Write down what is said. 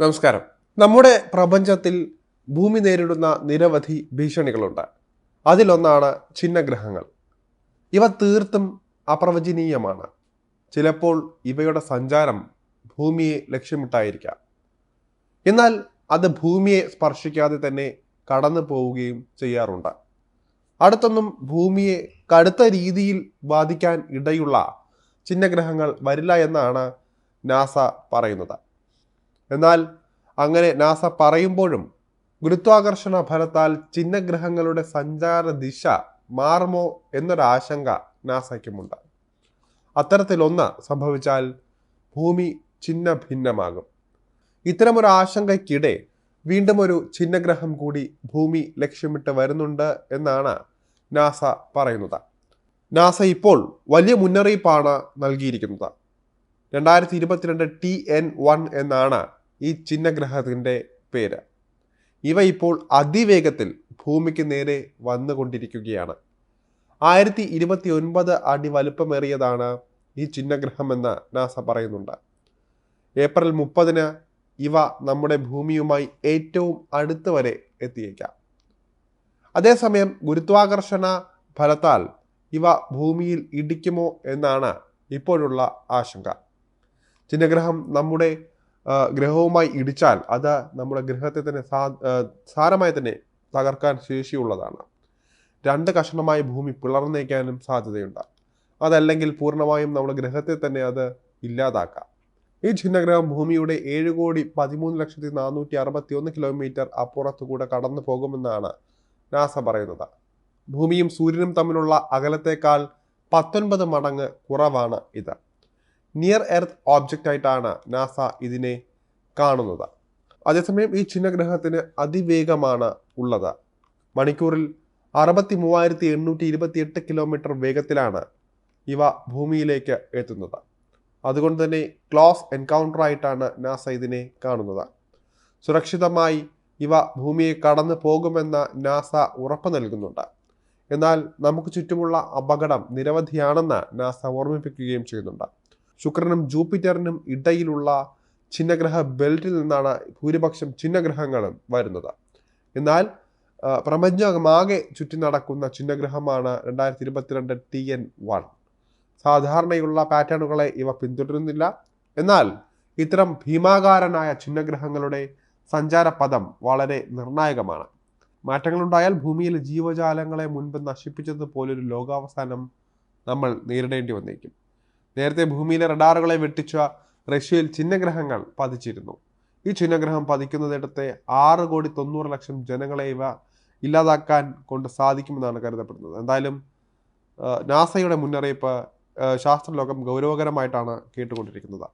നമസ്കാരം. നമ്മുടെ പ്രപഞ്ചത്തിൽ ഭൂമി നേരിടുന്ന നിരവധി ഭീഷണികളുണ്ട്. അതിലൊന്നാണ് ഛിന്നഗ്രഹങ്ങൾ ഇവ തീർത്തും അപ്രവചനീയമാണ്. ചിലപ്പോൾ ഇവയുടെ സഞ്ചാരം ഭൂമിയെ ലക്ഷ്യമിട്ടായിരിക്കാം. എന്നാൽ അത് ഭൂമിയെ സ്പർശിക്കാതെ തന്നെ കടന്നു പോവുകയും ചെയ്യാറുണ്ട്. അടുത്തൊന്നും ഭൂമിയെ കടുത്ത രീതിയിൽ ബാധിക്കാൻ ഇടയുള്ള ചിഹ്നഗ്രഹങ്ങൾ വരില്ല എന്നാണ് നാസ പറയുന്നത്. എന്നാൽ അങ്ങനെ നാസ പറയുമ്പോഴും ഗുരുത്വാകർഷണ ഫലത്താൽ ചിഹ്നഗ്രഹങ്ങളുടെ സഞ്ചാര ദിശ മാറുമോ എന്നൊരാശങ്ക നാസയ്ക്കുമുണ്ട്. അത്തരത്തിലൊന്ന് സംഭവിച്ചാൽ ഭൂമി ചിഹ്ന ഭിന്നമാകും ഇത്തരമൊരു ആശങ്കയ്ക്കിടെ വീണ്ടും ഒരു ചിഹ്നഗ്രഹം കൂടി ഭൂമി ലക്ഷ്യമിട്ട് വരുന്നുണ്ട് എന്നാണ് നാസ പറയുന്നത്. നാസ ഇപ്പോൾ വലിയ മുന്നറിയിപ്പാണ് നൽകിയിരിക്കുന്നത്. രണ്ടായിരത്തി ഇരുപത്തിരണ്ട് ടി എൻ വൺ എന്നാണ് ഈ ചിഹ്നഗ്രഹത്തിന്റെ പേര്. ഇവ ഇപ്പോൾ അതിവേഗത്തിൽ ഭൂമിക്ക് നേരെ വന്നുകൊണ്ടിരിക്കുകയാണ്. ആയിരത്തി ഇരുപത്തി ഒൻപത് അടി വലുപ്പമേറിയതാണ് ഈ ചിഹ്നഗ്രഹമെന്ന് നാസ പറയുന്നുണ്ട്. ഏപ്രിൽ മുപ്പതിന് ഇവ നമ്മുടെ ഭൂമിയുമായി ഏറ്റവും അടുത്ത് വരെ എത്തിയേക്കാം. അതേസമയം ഗുരുത്വാകർഷണ ഫലത്താൽ ഇവ ഭൂമിയിൽ ഇടിക്കുമോ എന്നാണ് ഇപ്പോഴുള്ള ആശങ്ക. ചിഹ്നഗ്രഹം നമ്മുടെ ഗ്രഹവുമായി ഇടിച്ചാൽ അത് നമ്മുടെ ഗ്രഹത്തെ തന്നെ സാരമായി തന്നെ തകർക്കാൻ ശേഷിയുള്ളതാണ്. രണ്ട് കഷണമായി ഭൂമി പിളർന്നേക്കാനും സാധ്യതയുണ്ട്. അതല്ലെങ്കിൽ പൂർണമായും നമ്മുടെ ഗ്രഹത്തെ തന്നെ അത് ഇല്ലാതാക്കാം. ഈ ഛിന്നഗ്രഹം ഭൂമിയുടെ ഏഴ് കോടി പതിമൂന്ന് ലക്ഷത്തി നാനൂറ്റി അറുപത്തി ഒന്ന് കിലോമീറ്റർ അപ്പുറത്തുകൂടെ കടന്നു പോകുമെന്നാണ് നാസ പറയുന്നത്. ഭൂമിയും സൂര്യനും തമ്മിലുള്ള അകലത്തേക്കാൾ പത്തൊൻപത് മടങ്ങ് കുറവാണ് ഇത്. നിയർ എർത്ത് ഓബ്ജക്റ്റ് ആയിട്ടാണ് നാസ ഇതിനെ കാണുന്നത്. അതേസമയം ഈ ചിഹ്നഗ്രഹത്തിന് അതിവേഗമാണ് ഉള്ളത്. മണിക്കൂറിൽ അറുപത്തി മൂവായിരത്തി എണ്ണൂറ്റി ഇരുപത്തി എട്ട് കിലോമീറ്റർ വേഗത്തിലാണ് ഇവ ഭൂമിയിലേക്ക് എത്തുന്നത്. അതുകൊണ്ട് തന്നെ ക്ലോസ് എൻകൗണ്ടർ ആയിട്ടാണ് നാസ ഇതിനെ കാണുന്നത്. സുരക്ഷിതമായി ഇവ ഭൂമിയെ കടന്നു പോകുമെന്ന് നാസ ഉറപ്പ് നൽകുന്നുണ്ട്. എന്നാൽ നമുക്ക് ചുറ്റുമുള്ള അപകടം നിരവധിയാണെന്ന് നാസ ഓർമ്മിപ്പിക്കുകയും ചെയ്യുന്നുണ്ട്. ശുക്രനും ജൂപ്പിറ്ററിനും ഇടയിലുള്ള ചിഹ്നഗ്രഹ ബെൽറ്റിൽ നിന്നാണ് ഭൂരിപക്ഷം ചിഹ്നഗ്രഹങ്ങളും വരുന്നത്. എന്നാൽ പ്രപഞ്ചമാകെ ചുറ്റി നടക്കുന്ന ചിഹ്നഗ്രഹമാണ് രണ്ടായിരത്തി ഇരുപത്തിരണ്ട് ടി എൻ വൺ സാധാരണയുള്ള പാറ്റേണുകളെ ഇവ പിന്തുടരുന്നില്ല. എന്നാൽ ഇത്തരം ഭീമാകാരനായ ചിഹ്നഗ്രഹങ്ങളുടെ സഞ്ചാരപഥം വളരെ നിർണായകമാണ്. മാറ്റങ്ങളുണ്ടായാൽ ഭൂമിയിലെ ജീവജാലങ്ങളെ മുൻപ് നശിപ്പിച്ചതുപോലൊരു ലോകാവസാനം നമ്മൾ നേരിടേണ്ടി വന്നേക്കും. നേരത്തെ ഭൂമിയിലെ റഡാറുകളെ വെട്ടിച്ച റഷ്യയിൽ ചിഹ്നഗ്രഹങ്ങൾ പതിച്ചിരുന്നു. ഈ ചിഹ്നഗ്രഹം പതിക്കുന്നതിടത്തെ ആറ് കോടി തൊണ്ണൂറ് ലക്ഷം ജനങ്ങളെ ഇവ ഇല്ലാതാക്കാൻ കൊണ്ട് സാധിക്കുമെന്നാണ് കരുതപ്പെടുന്നത്. എന്തായാലും നാസയുടെ മുന്നറിയിപ്പ് ശാസ്ത്രലോകം ഗൗരവകരമായിട്ടാണ് കേട്ടുകൊണ്ടിരിക്കുന്നത്.